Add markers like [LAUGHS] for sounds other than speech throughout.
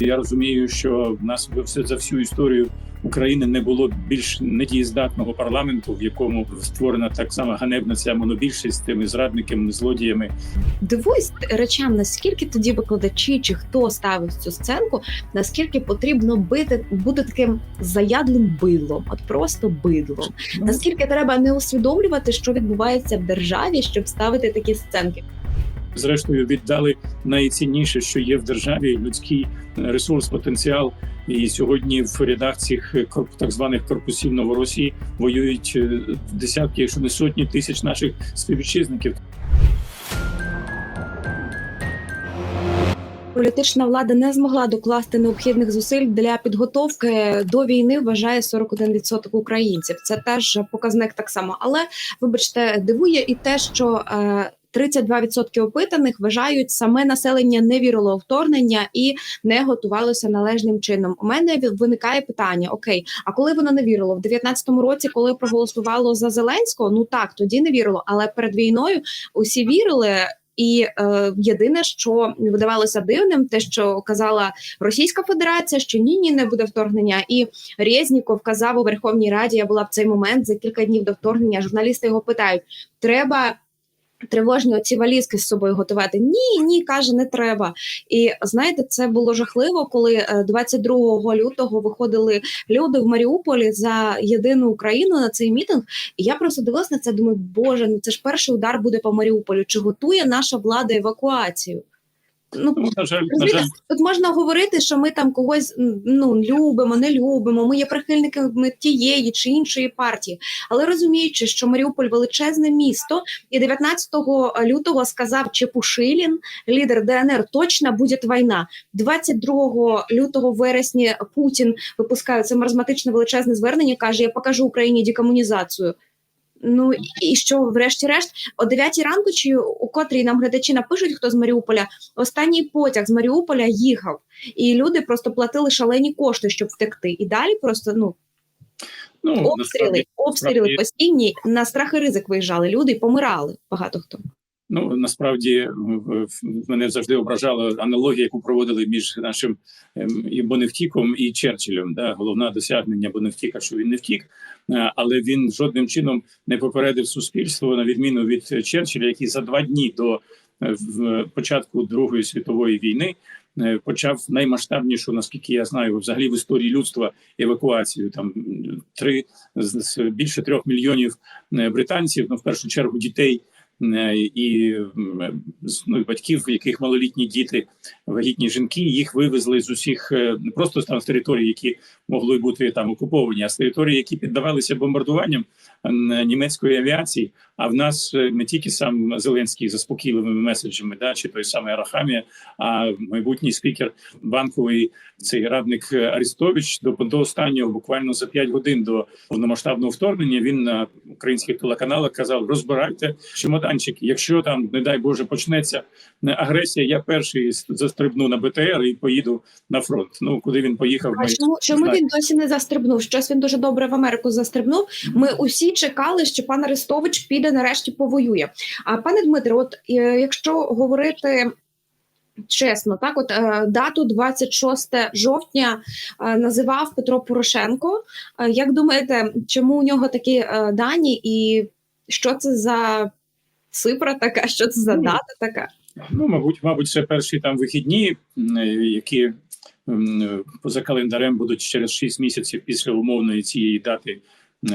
Я розумію, що в нас все за всю історію України не було більш недієздатного парламенту, в якому створена так само ганебна ця монобільшість з тими зрадниками, злодіями. Дивуюсь речам, наскільки тоді викладачі чи хто ставив цю сценку, наскільки потрібно бити бути таким заядлим бидлом, от просто бидлом. Наскільки треба не усвідомлювати, що відбувається в державі, щоб ставити такі сценки. Зрештою віддали найцінніше, що є в державі людський ресурс, потенціал. І сьогодні в рядах цих корп- так званих корпусів Новоросії воюють е, десятки, якщо не сотні тисяч наших співвітчизників. Політична влада не змогла докласти необхідних зусиль для підготовки до війни. Вважає 41% українців. Це теж показник так само. Але вибачте, дивує і те, що е, 32% опитаних вважають саме населення не вірило у вторгнення і не готувалося належним чином. У мене виникає питання: окей, а коли воно не вірило в 19-му році, коли проголосувало за Зеленського, ну так тоді не вірило, але перед війною усі вірили. І е, єдине, що видавалося дивним, те, що казала Російська Федерація, що ні, ні, не буде вторгнення. І Резніков казав у Верховній Раді. Я була в цей момент за кілька днів до вторгнення. Журналісти його питають: треба. Тривожні оці валізки з собою готувати. Ні, ні, каже, не треба. І знаєте, це було жахливо, коли е, 22 лютого виходили люди в Маріуполі за єдину Україну на цей мітинг. І я просто дивилась на це. Думаю, боже, ну це ж перший удар буде по Маріуполю. Чи готує наша влада евакуацію? Ну Ну, на жаль, на жаль, тут можна говорити, що ми там когось ну любимо, не любимо. Ми є прихильниками тієї чи іншої партії, але розуміючи, що Маріуполь величезне місто, і 19 лютого сказав Чепушилін, лідер ДНР, точно буде війна. 22 лютого в вересні Путін випускає це маразматичне величезне звернення. каже: Я покажу Україні декомунізацію. Ну і що, врешті-решт, о 9 ранку, чи у котрій нам глядачі напишуть, хто з Маріуполя, останній потяг з Маріуполя їхав, і люди просто платили шалені кошти, щоб втекти. І далі просто ну ну обстріли, насправді, обстріли насправді- постійні на страх і ризик виїжджали. Люди і помирали. Багато хто. Ну насправді в- мене завжди ображала аналогія, яку проводили між нашим ем, і Боневтіком і Черчиллем. Да, головне досягнення Боневтіка, що він не втік, е, але він жодним чином не попередив суспільство на відміну від Черчилля, який за два дні до е, початку Другої світової війни. е, Почав наймасштабнішу, наскільки я знаю, взагалі в історії людства евакуацію. Там три більше трьох мільйонів е, британців, ну в першу чергу дітей е, і з- ну, батьків, в яких малолітні діти, вагітні жінки, їх вивезли з усіх е, не просто там з територій, які могли бути там окуповані, а з територій, які піддавалися бомбардуванням е, німецької авіації. А в нас е, не тільки сам Зеленський заспокійливими меседжами, да, чи той самий Арахамія, а майбутній спікер банковий цей радник Арістович до, до останнього, буквально за 5 годин до повномасштабного вторгнення, він на українських телеканалах казав: розбирайте чемоданчики. Якщо там, не дай Боже, почнеться е, агресія, я перший застрибну на БТР і поїду на фронт. Ну куди він поїхав? А ми чому, чому він досі не застрибнув? Щось він дуже добре в Америку застрибнув. Ми усі чекали, що пан Арестович піде нарешті повоює. А пане Дмитре, от е, якщо говорити. Чесно, так от е, дату 26 жовтня е, називав Петро Порошенко. Як думаєте, чому у нього такі дані, і що це за цифра така? Що це за Ну, дата така? Ну, мабуть, мабуть, це перші там вихідні, які поза календарем будуть через 6 місяців після умовної цієї дати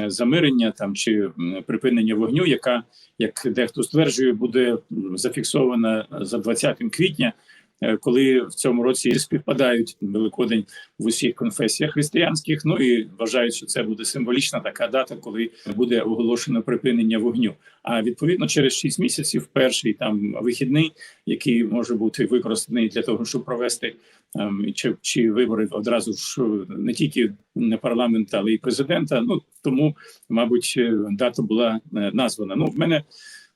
замирення там чи припинення вогню, яка, як дехто стверджує, буде зафіксована за 20 квітня. Е, Коли в цьому році співпадають Великодень в усіх конфесіях християнських, ну і вважають, що це буде символічна така дата, коли буде оголошено припинення вогню. А відповідно через 6 місяців перший там вихідний, який може бути використаний для того, щоб провести ем, чи, чи вибори одразу ж е, не тільки не парламента, але й президента. Ну тому, мабуть, е, дата була названа. Ну, в мене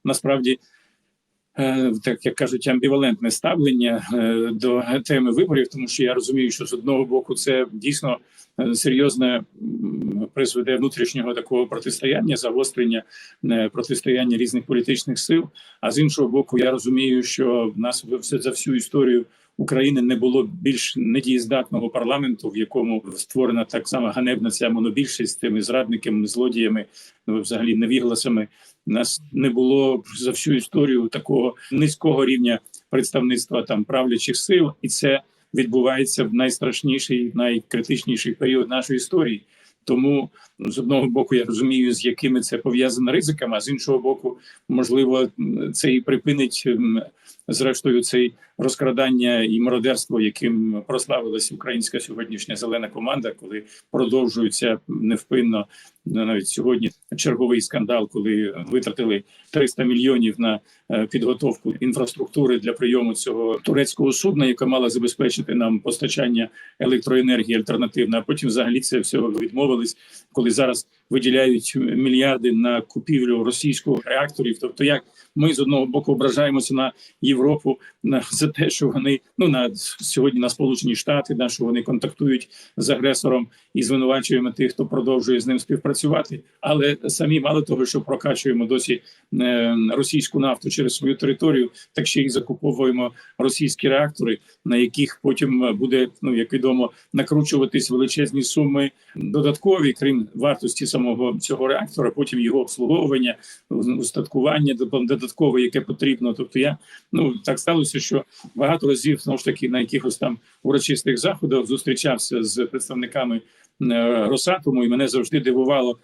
насправді. Е, Так як кажуть, амбівалентне ставлення е, до теми виборів, тому що я розумію, що з одного боку це дійсно е, серйозне призведе внутрішнього такого протистояння, загострення протистояння різних політичних сил. А з іншого боку, я розумію, що в нас за всю історію України не було більш недієздатного парламенту, в якому створена так само ганебна ця монобільшість з тими зрадниками, злодіями, ну, взагалі невігласами. У Нас не було за всю історію такого низького рівня представництва там правлячих сил, і це відбувається в найстрашніший, найкритичніший період нашої історії. Тому з одного боку я розумію, з якими це пов'язано ризиками, а з іншого боку, можливо, це і припинить зрештою цей розкрадання і мародерство, яким прославилась українська сьогоднішня зелена команда, коли продовжується невпинно навіть сьогодні черговий скандал, коли витратили 300 мільйонів на е, підготовку інфраструктури для прийому цього турецького судна, яка мала забезпечити нам постачання електроенергії альтернативне. А потім взагалі це всього відмовились, коли зараз виділяють мільярди на купівлю російських реакторів. Тобто, як ми з одного боку ображаємося на Європу на за те, що вони ну на сьогодні на Сполучені Штати, да, що вони контактують з агресором і звинувачуємо тих, хто продовжує з ним співпрацювати. Але самі мало того, що прокачуємо досі е, російську нафту через свою територію, так ще й закуповуємо російські реактори, на яких потім буде ну як відомо накручуватись величезні суми додаткові, крім вартості самого цього реактора, потім його обслуговування, устаткування додаткове, яке потрібно. Тобто я ну так сталося, що багато разів знову ж таки на якихось там урочистих заходах зустрічався з представниками Росатому, і мене завжди дивувало,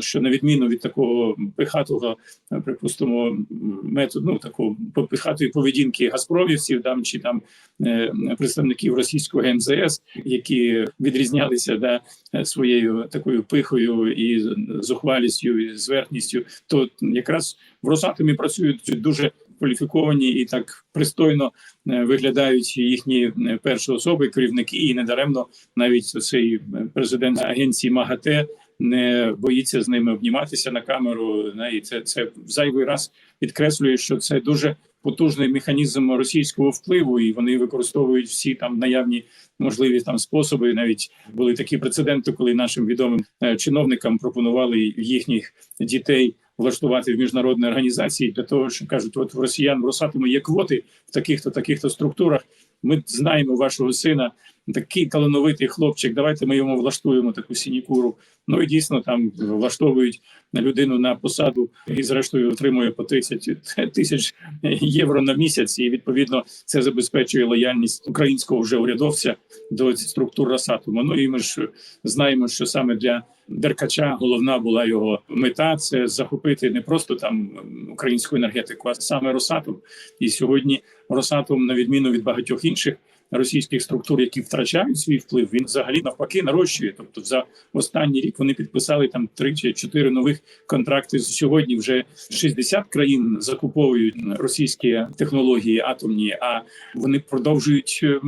що на відміну від такого пихатого, е, припустимо, методу, ну такого пихатої поведінки газпромівців, там чи там е, представників російського МЗС, які відрізнялися да, е, своєю такою пихою і зухвалістю, і зверхністю, то якраз в Росатомі працюють дуже кваліфіковані і так пристойно е, виглядають їхні е, перші особи, керівники, і недаремно навіть цей е, президент агенції МАГАТЕ не боїться з ними обніматися на камеру. І це, це зайвий раз підкреслює, що це дуже потужний механізм російського впливу, і вони використовують всі там наявні можливі там способи. Навіть були такі прецеденти, коли нашим відомим чиновникам пропонували їхніх дітей влаштувати в міжнародні організації для того, що кажуть, от в росіян в Росатому є квоти в таких-то таких-то структурах. Ми знаємо вашого сина, такий талановитий хлопчик. Давайте ми йому влаштуємо таку сінікуру. Ну і дійсно там влаштовують людину на посаду і, зрештою, отримує по 30 тисяч євро на місяць. І відповідно це забезпечує лояльність українського вже урядовця до структур Росатому. Ну і ми ж знаємо, що саме для Деркача головна була його мета це захопити не просто там українську енергетику, а саме Росатом. І сьогодні Росатом, на відміну від багатьох інших російських структур, які втрачають свій вплив, він взагалі навпаки нарощує. Тобто, за останній рік вони підписали там три чи чотири нових контракти. Сьогодні вже 60 країн закуповують російські технології атомні, а вони продовжують е,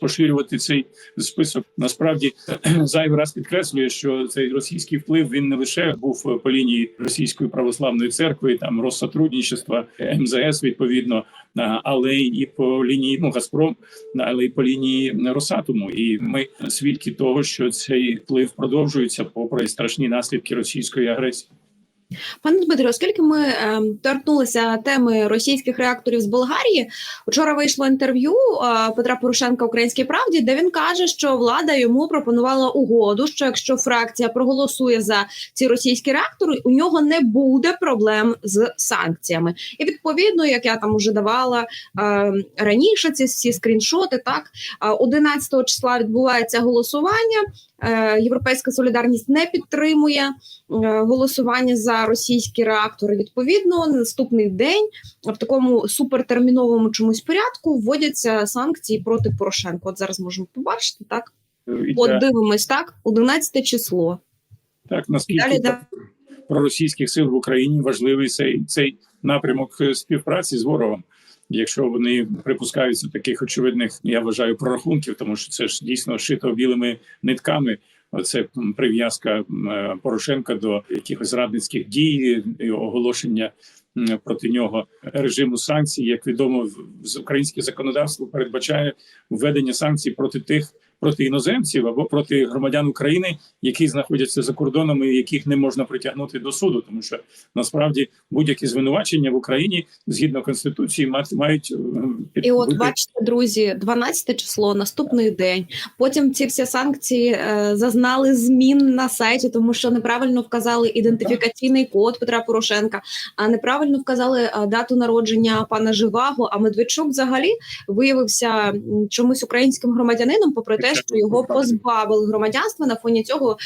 поширювати цей список. Насправді [CLEARS THROAT] зайвий раз підкреслює, що цей російський вплив він не лише був по лінії російської православної церкви, там розсотрудничества МЗС відповідно, але і по лінії ну Газпром, але й по лінії Росатому. І ми свідки того, що цей вплив продовжується попри страшні наслідки російської агресії. Пане Дмитро, оскільки ми е, торкнулися теми російських реакторів з Болгарії, вчора вийшло інтерв'ю е, Петра Порошенка Українській правді, де він каже, що влада йому пропонувала угоду, що якщо фракція проголосує за ці російські реактори, у нього не буде проблем з санкціями. І відповідно, як я там уже давала е, раніше, ці всі скріншоти, так е, 11 числа відбувається голосування. Е, Європейська солідарність не підтримує е, голосування за російські реактори. Відповідно, на наступний день в такому супертерміновому чомусь порядку вводяться санкції проти Порошенка. От зараз можемо побачити так. І От дивимось так, 11 число. Так, наскільки Далі, да. проросійських сил в Україні важливий цей, цей напрямок е, співпраці з ворогом. Якщо вони припускаються таких очевидних, я вважаю, прорахунків, тому що це ж дійсно шито білими нитками. Оце прив'язка е, Порошенка до якихось зрадницьких дій, і оголошення проти нього режиму санкцій. Як відомо, в- українське законодавство передбачає введення санкцій проти тих проти іноземців або проти громадян України, які знаходяться за кордонами, яких не можна притягнути до суду, тому що насправді будь-які звинувачення в Україні згідно конституції мати мають е, під- І от бачите, друзі, 12 число, наступний день. Потім ці всі санкції е, зазнали змін на сайті, тому що неправильно вказали ідентифікаційний код Петра Порошенка, а неправильно вказали е, дату народження пана Живаго. А Медведчук взагалі виявився чомусь українським громадянином, попри те, що його позбавили громадянства. На фоні цього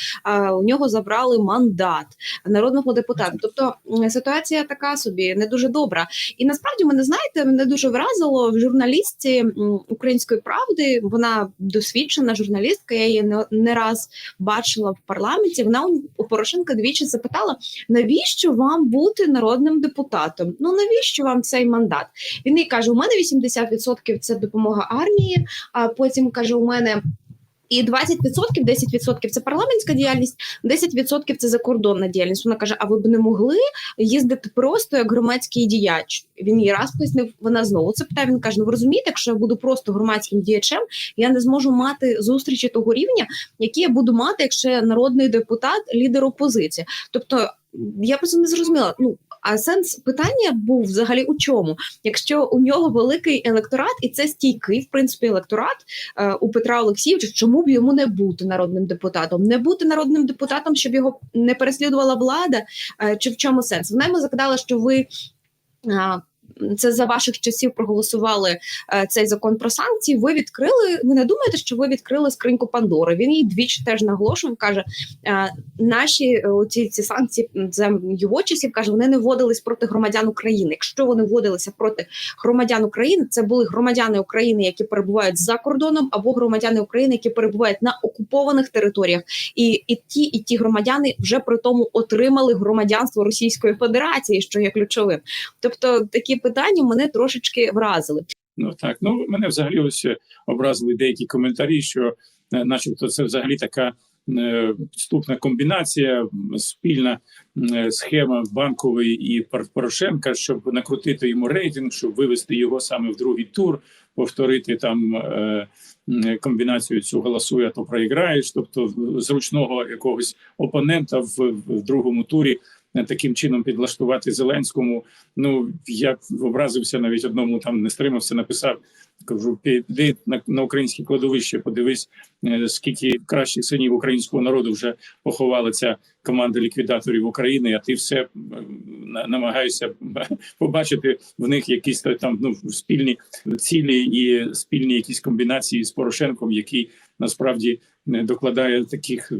у нього забрали мандат народного депутата. Тобто ситуація така собі не дуже добра. І насправді мене знаєте, мене дуже вразило в журналістці української правди. Вона досвідчена журналістка. Я її не, раз бачила в парламенті. Вона у Порошенка двічі запитала: навіщо вам бути народним депутатом? Ну навіщо вам цей мандат? Він їй каже: у мене 80% це допомога армії. А потім каже: у мене. І 20%, 10% це парламентська діяльність, 10% це закордонна діяльність. Вона каже: А ви б не могли їздити просто як громадський діяч? Він їй раз пояснив. Вона знову це питає. Він каже: Ну ви розумієте, якщо я буду просто громадським діячем, я не зможу мати зустрічі того рівня, які я буду мати, якщо я народний депутат, лідер опозиції. Тобто я просто не зрозуміла. Ну а сенс питання був взагалі у чому? Якщо у нього великий електорат, і це стійкий, в принципі, електорат е, у Петра Олексійовича, чому б йому не бути народним депутатом? Не бути народним депутатом, щоб його не переслідувала влада, е, чи в чому сенс? Вона йому закидала, що ви. Це за ваших часів проголосували е, цей закон про санкції. Ви відкрили. Ви не думаєте, що ви відкрили скриньку Пандори? Він їй двічі теж наголошував. каже, е, наші е, ці, ці санкції за його часів каже, вони не вводились проти громадян України. Якщо вони вводилися проти громадян України, це були громадяни України, які перебувають за кордоном, або громадяни України, які перебувають на окупованих територіях, і, і ті, і ті громадяни вже при тому отримали громадянство Російської Федерації, що є ключовим. Тобто такі питання мене трошечки вразили. Ну так, ну мене взагалі ось е, образили деякі коментарі, що, е, начебто, це взагалі така е, підступна комбінація, спільна е, схема банкової і Пор- Порошенка, щоб накрутити йому рейтинг, щоб вивести його саме в другий тур, повторити там е, комбінацію цю голосує, то проіграєш, тобто зручного якогось опонента в, в другому турі. Е, Таким чином підлаштувати Зеленському. Ну я образився навіть одному там не стримався, написав. Кажу, піди на, на українське кладовище, подивись, е, скільки кращих синів українського народу вже поховала ця команда ліквідаторів України. А ти все на- намагаєшся [LAUGHS] побачити в них якісь та- там ну спільні цілі і спільні якісь комбінації з Порошенком, який насправді не докладає таких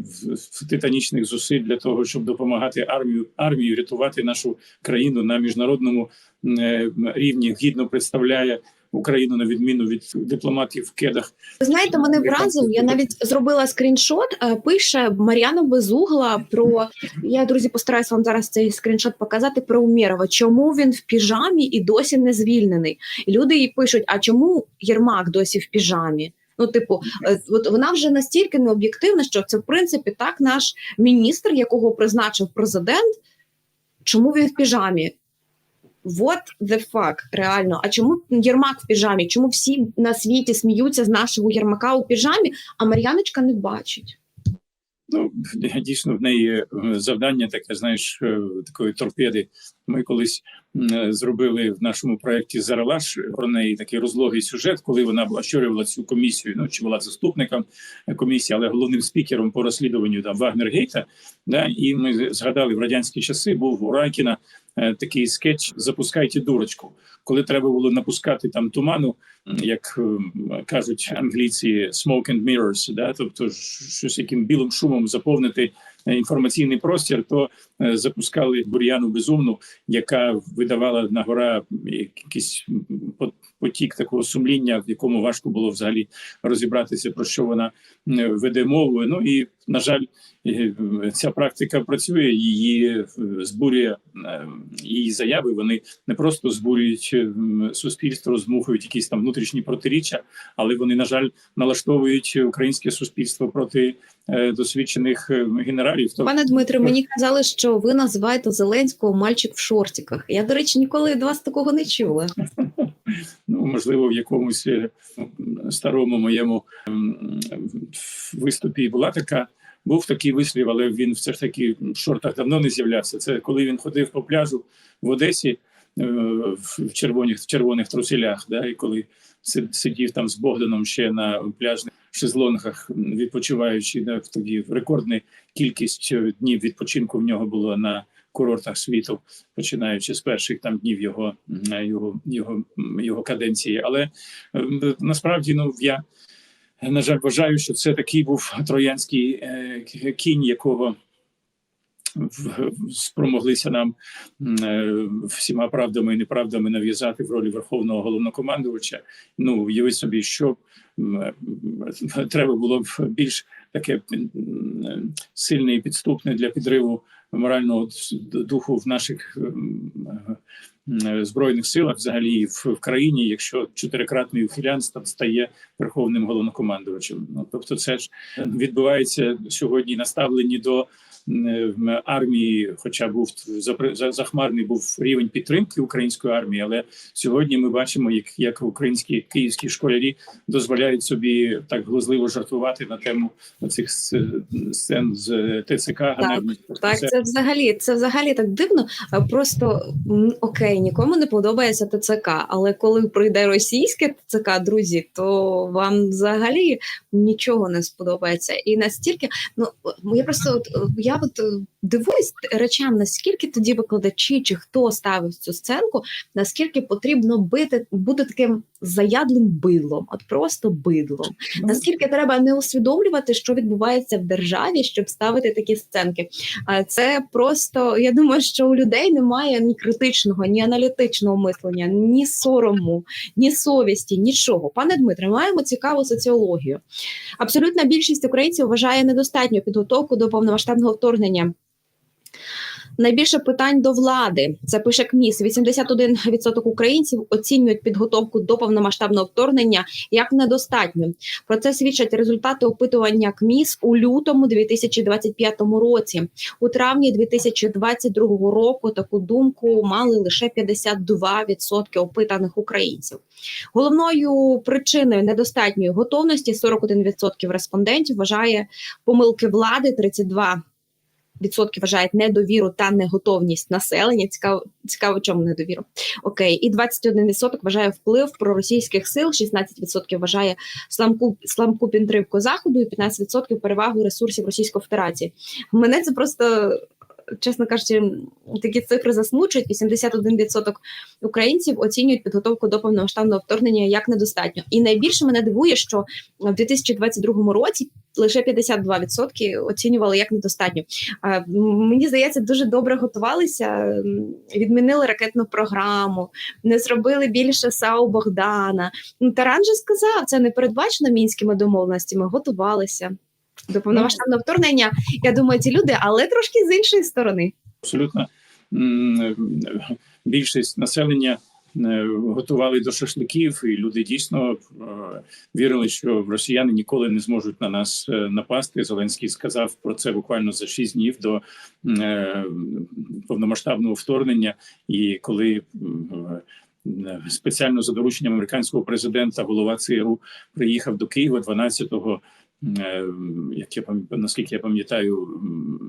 титанічних зусиль для того, щоб допомагати армію армію рятувати нашу країну на міжнародному е, рівні. Гідно представляє Україну на відміну від дипломатів в кедах. Ви Знаєте, мене вразив. Я навіть зробила скріншот. е, Пише Мар'яна Безугла про я друзі постараюся вам зараз цей скріншот показати про Умєрова. Чому він в піжамі і досі не звільнений? І люди їй пишуть: а чому Єрмак досі в піжамі? Ну, типу, е, от вона вже настільки необ'єктивна, що це в принципі так наш міністр, якого призначив президент. Чому він в піжамі? What the fuck, реально. А чому Єрмак в піжамі? Чому всі на світі сміються з нашого Єрмака у піжамі, а Мар'яночка не бачить? Ну дійсно в неї е, завдання таке, знаєш, е, такої торпеди. Ми колись е, зробили в нашому проєкті Зарелаш про неї такий розлогий сюжет, коли вона була очолювала цю комісію. Ну чи була заступником комісії, але головним спікером по розслідуванню там Вагнергейта. Да, і ми згадали в радянські часи. Був у Райкіна е, такий скетч Запускайте дурочку, коли треба було напускати там туману, як ем, кажуть англійці, smoke and mirrors, да, тобто щось яким білим шумом заповнити е, інформаційний простір, то е, запускали бур'яну безумну, яка видавала на гора якісь потік такого сумління, в якому важко було взагалі розібратися про що вона е, веде мову. Ну і на жаль, е, ця практика працює, її е, збурює її заяви. Вони не просто збурюють суспільство, роздмухують якісь там внутрішні протиріччя, але вони, на жаль, налаштовують українське суспільство проти досвідчених генералів. Пане Дмитре, мені казали, що ви називаєте Зеленського мальчик в шортиках. Я, до речі, ніколи від вас такого не чула. [LAUGHS] можливо в якомусь е, старому моєму виступі була така. Був такий вислів, але він все ж таки в шортах давно не з'являвся. Це коли він ходив по пляжу в Одесі е, в червоних в червоних труселях, да, і коли си- сидів там з Богданом ще на пляжних шезлонгах, відпочиваючи, да, тоді рекордна кількість днів відпочинку в нього було на курортах світу, починаючи з перших там днів його його його, його каденції. Але насправді ну я на жаль вважаю, що це такий був троянський е, кінь, якого в- спромоглися нам е, всіма правдами і неправдами нав'язати в ролі верховного головнокомандувача. Ну уяви собі, що е, треба було б більш таке сильне і підступне для підриву морального духу в наших е, збройних силах, взагалі в, країні, якщо чотирикратний ухилянт ста- стає верховним головнокомандувачем. Ну тобто, це ж відбувається сьогодні наставлені до м, армії, хоча був захмарний був рівень підтримки української армії, але сьогодні ми бачимо, як, як українські київські школярі дозволяють собі так глузливо жартувати на тему цих сцен з ТЦК. ганебних. Так, Це- взагалі це взагалі так дивно. Просто окей, нікому не подобається ТЦК, але коли прийде російське ТЦК, друзі, то вам взагалі нічого не сподобається. І настільки, ну я просто от е, я от е, дивуюсь речам, наскільки тоді викладачі чи хто ставив цю сценку, наскільки потрібно бити бути таким заядлим бидлом, от просто бидлом. Ну, Наскільки треба не усвідомлювати, що відбувається в державі, щоб ставити такі сценки. А це просто я думаю, що у людей немає ні критичного, ні аналітичного мислення, ні сорому, ні совісті, нічого. Пане Дмитре, маємо цікаву соціологію. Абсолютна більшість українців вважає недостатньо підготовку до повномасштабного вторгнення. Найбільше питань до влади. Це пише КМІС. 81% українців оцінюють підготовку до повномасштабного вторгнення як недостатньо. Про це свідчать результати опитування КМІС у лютому 2025 році. У травні 2022 року таку думку мали лише 52% опитаних українців. Головною причиною недостатньої готовності 41% респондентів вважає помилки влади, 32 Відсотки вважають недовіру та неготовність населення. Цікаво, цікаво, чому недовіру. Окей, і 21% вважає вплив проросійських сил, 16% вважає сламку сламку підтримку заходу, і 15% перевагу ресурсів Російської Федерації. Мене це просто. Чесно кажучи, такі цифри засмучують. 81% українців оцінюють підготовку до повномасштабного вторгнення як недостатньо. І найбільше мене дивує, що в 2022 році лише 52% оцінювали як недостатньо. Мені здається, дуже добре готувалися, відмінили ракетну програму, не зробили більше САУ Богдана. Ну, Таран же сказав, це не передбачено мінськими домовленостями, готувалися. До повномасштабного вторгнення, я думаю, ці люди, але трошки з іншої сторони. абсолютно більшість населення е, готували до шашликів, і люди дійсно е, вірили, що росіяни ніколи не зможуть на нас е, напасти. Зеленський сказав про це буквально за шість днів до е, повномасштабного вторгнення. І коли е, спеціально за дорученням американського президента голова ЦРУ приїхав до Києва 12-го е, як я пам- наскільки я пам'ятаю,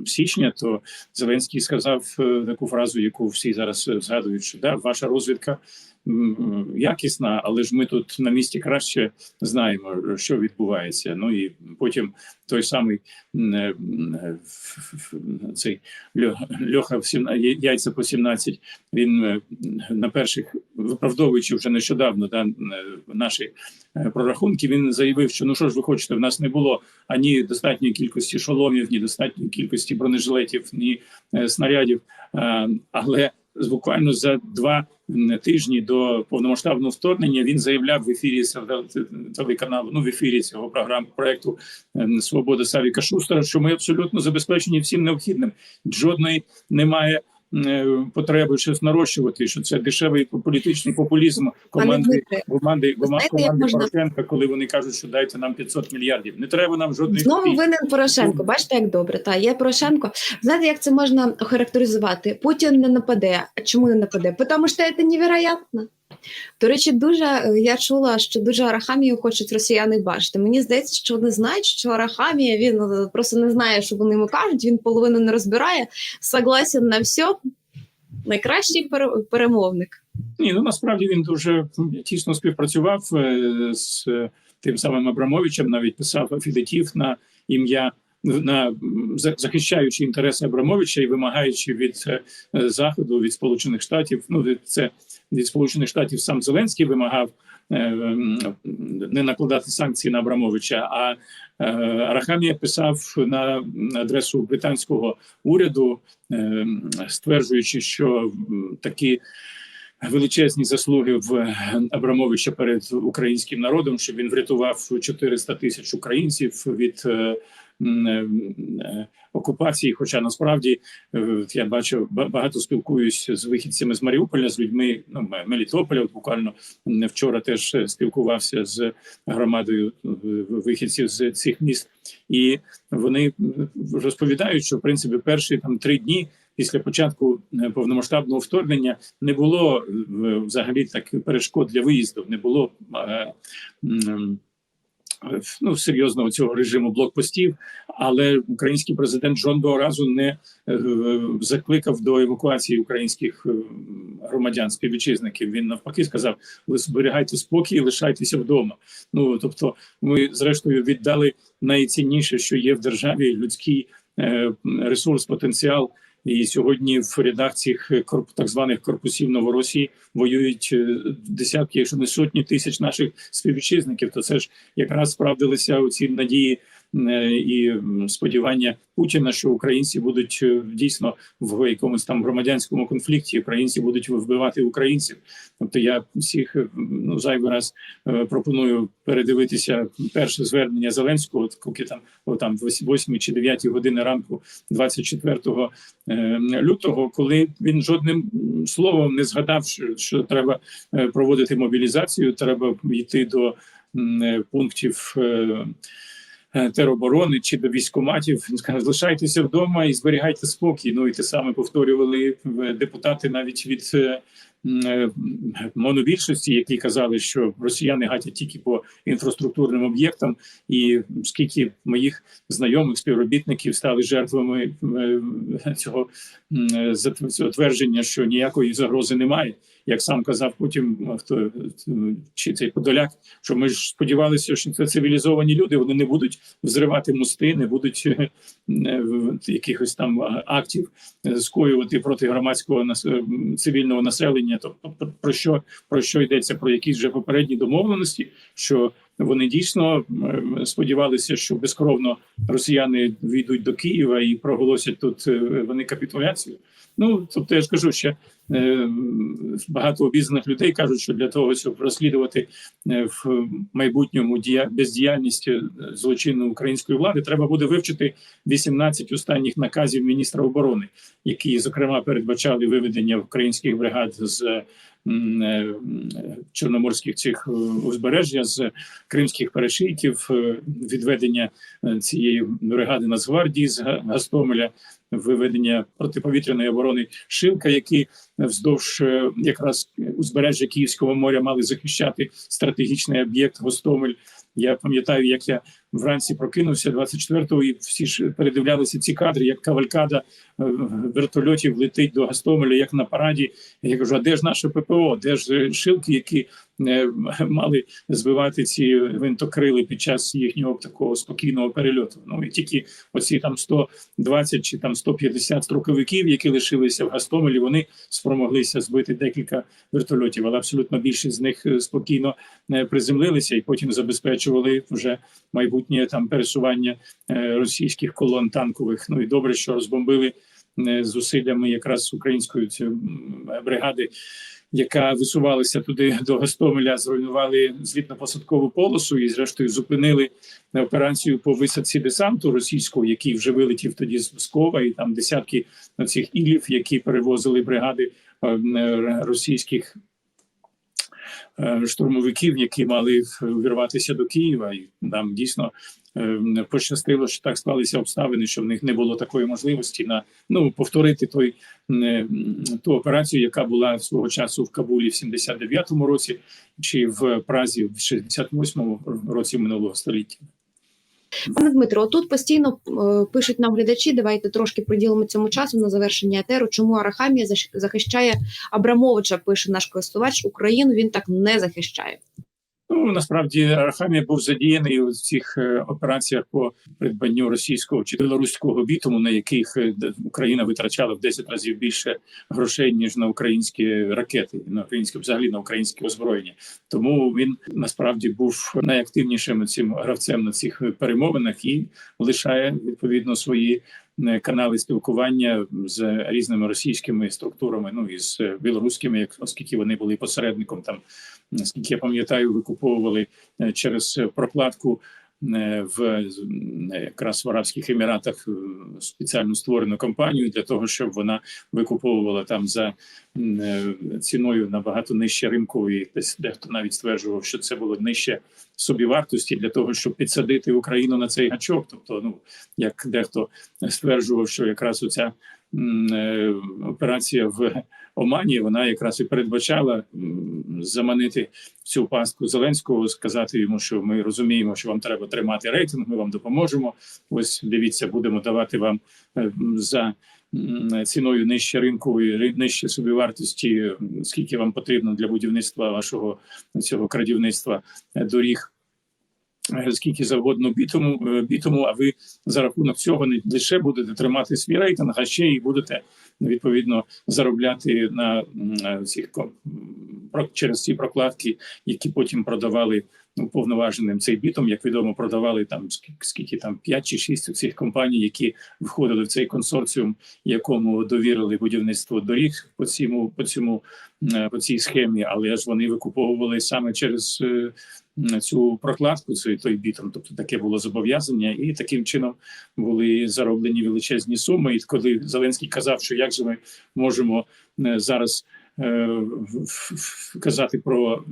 січня, то Зеленський сказав е, таку фразу, яку всі зараз е, згадують, що да, ваша розвідка якісна, але ж ми тут на місці краще знаємо, що відбувається. Ну і потім той самий е, е, цей Льо- Льоха яйця по 17, він е, на перших виправдовуючи вже нещодавно да, е, наші е, прорахунки, він заявив, що ну що ж ви хочете, в нас не було ані достатньої кількості шоломів, ні достатньої кількості бронежилетів, ні е, снарядів. Але буквально за два тижні до повномасштабного вторгнення він заявляв в ефірі телеканалу, ну в ефірі цього програм проекту Свобода Савіка Шустера, що ми абсолютно забезпечені всім необхідним. Жодної немає. Е, Потреби щось нарощувати, що це дешевий політичний популізм команди команди команди, команди можна- Порошенка, коли вони кажуть, що дайте нам 500 мільярдів. Не треба нам жодних Знову винен Порошенко. Бачите, як добре. Та є Порошенко. Знаєте, як це можна охарактеризувати? Путін не нападе. А чому не нападе? Тому що це невероятно. До речі, дуже е, я чула, що дуже Арахамію хочуть росіяни бачити. Мені здається, що вони знають, що Арахамія він е, просто не знає, що вони йому кажуть. Він половину не розбирає. Согласен на все. Найкращий перемовник. Ні, ну насправді він дуже тісно співпрацював е, з тим самим Абрамовичем, навіть писав афідетів на ім'я на захищаючи інтереси Абрамовича і вимагаючи від е, заходу від Сполучених Штатів. Ну це від Сполучених Штатів сам Зеленський вимагав е, не накладати санкції на Абрамовича. А е, Арахамія писав на адресу британського уряду, стверджуючи, що такі величезні заслуги в Абрамовича перед українським народом, що він врятував 400 тисяч українців від окупації. Хоча насправді е, я бачу ба- багато спілкуюсь з вихідцями з Маріуполя, з людьми ну, Мелітополя. От Буквально вчора теж е, спілкувався з громадою е, вихідців з цих міст, і вони розповідають, що в принципі перші там три дні. Після початку е, повномасштабного вторгнення не було е, взагалі так перешкод для виїзду, не було е, е, ну, серйозного цього режиму блокпостів. Але український президент жодного разу не е, закликав до евакуації українських е, громадян, співвітчизників. Він навпаки сказав: ви зберігайте спокій, лишайтеся вдома. Ну тобто, ми зрештою віддали найцінніше, що є в державі людський е, ресурс, потенціал. І сьогодні в рядах цих корп- так званих корпусів Новоросії воюють е, десятки, якщо не сотні тисяч наших співвітчизників. То це ж якраз справдилися у ці надії е, і сподівання Путіна, що українці будуть е, дійсно в якомусь там громадянському конфлікті. Українці будуть вбивати українців. Тобто я всіх е, ну зайвий раз е, пропоную передивитися перше звернення Зеленського, от там о, там 8 чи 9 години ранку, 24 е, лютого, коли він жодним словом не згадав, що, що треба е, проводити мобілізацію, треба йти до е, пунктів. Е, Тероборони чи до військоматів він сказав, залишайтеся вдома і зберігайте спокій. Ну і те саме повторювали депутати навіть від е, е, монобільшості, які казали, що росіяни гатять тільки по інфраструктурним об'єктам, і скільки моїх знайомих співробітників стали жертвами цього м, е, зат- цього твердження, що ніякої загрози немає. Як сам казав потім, хто е, чи цей подоляк, що ми ж сподівалися, що це цивілізовані люди. Вони не будуть взривати мости, не будуть е, е, якихось там актів скоювати проти громадського цивільного населення. Тобто про- що про що йдеться про якісь вже попередні домовленості, що вони дійсно сподівалися, що безкровно росіяни війдуть до Києва і проголосять тут вони капітуляцію. Ну тобто я ж кажу, що е, багато обізнаних людей кажуть, що для того, щоб розслідувати е, в майбутньому дія бездіяльність е, злочинної української влади, треба буде вивчити 18 останніх наказів міністра оборони, які зокрема передбачали виведення українських бригад з е, чорноморських цих узбережжя з кримських перешийків, відведення цієї бригади Нацгвардії з Гастомеля, виведення протиповітряної оборони Шилка, які вздовж е, якраз узбережжя Київського моря мали захищати стратегічний об'єкт Гостомель. Я пам'ятаю, як я вранці прокинувся 24-го, і всі ж передивлялися ці кадри, як кавалькада е, вертольотів летить до Гастомеля, як на параді. Я кажу: а де ж наше ППО? Де ж е, шилки, які е, [LAUGHS] мали збивати ці винтокрили під час їхнього такого спокійного перельоту? Ну і тільки оці там 120 чи там 150 строковиків, які лишилися в Гастомелі, вони спромоглися збити декілька вертольотів, але абсолютно більшість з них спокійно приземлилися і потім забезпечували вже майбутнє там пересування е, російських колон танкових. Ну і добре, що розбомбили е, зусиллями якраз української бригади. Яка висувалася туди до Гостомеля, зруйнували злітно-посадкову полосу і, зрештою, зупинили операцію по висадці десанту російського, який вже вилетів тоді з Пскова, і там десятки цих ілів, які перевозили бригади е, російських штурмовиків, які мали вірватися до Києва, і нам дійсно е, пощастило, що так склалися обставини, що в них не було такої можливості на ну повторити той е, ту операцію, яка була свого часу в Кабулі в 79-му році, чи в Празі в 68-му році минулого століття. Пане Дмитро, тут постійно е, пишуть нам глядачі. Давайте трошки приділимо цьому часу на завершення етеру. Чому Арахамія захищає Абрамовича? Пише наш користувач Україну. Він так не захищає. Ну насправді Арахамія був задіяний у цих е, операціях по придбанню російського чи білоруського бітуму, на яких е, Україна витрачала в 10 разів більше грошей ніж на українські ракети, на українське взагалі на українське озброєння. Тому він насправді був найактивнішим цим гравцем на цих перемовинах і лишає відповідно свої е, канали спілкування з різними російськими структурами, ну і з білоруськими, оскільки вони були посередником там наскільки я пам'ятаю, викуповували е, через прокладку е, в якраз в Арабських Еміратах е, спеціально створену компанію для того, щоб вона викуповувала там за е, ціною набагато нижче ринкової. Дехто навіть стверджував, що це було нижче собівартості для того, щоб підсадити Україну на цей гачок. Тобто, ну як дехто стверджував, що якраз оця е, операція в Омані вона якраз і передбачала заманити цю пастку Зеленського, сказати йому, що ми розуміємо, що вам треба тримати рейтинг, ми вам допоможемо. Ось дивіться, будемо давати вам е, за ціною нижче ринкової, ри- нижче собівартості, скільки вам потрібно для будівництва вашого цього крадівництва е, доріг. Е, Скільки завгодно бітому, е, бітому, а ви за рахунок цього не лише будете тримати свій рейтинг, а ще й будете відповідно заробляти на е, цих через ці прокладки, які потім продавали уповноваженим цей бітом. Як відомо, продавали там скільки, там 5 чи 6 цих компаній, які входили в цей консорціум, якому довірили будівництво доріг по цьому по цьому по цій схемі, але ж вони викуповували саме через цю прокладку, цей той бітом. Тобто таке було зобов'язання, і таким чином були зароблені величезні суми. І коли Зеленський казав, що як же ми можемо е, зараз е, казати про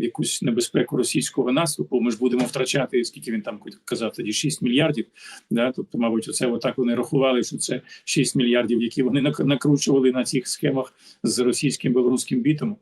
якусь небезпеку російського наступу, ми ж будемо втрачати, скільки він там казав тоді 6 мільярдів. Да? Тобто, мабуть, оце отак вони рахували, що це 6 мільярдів, які вони нак- накручували на цих схемах з російським білоруським бітом.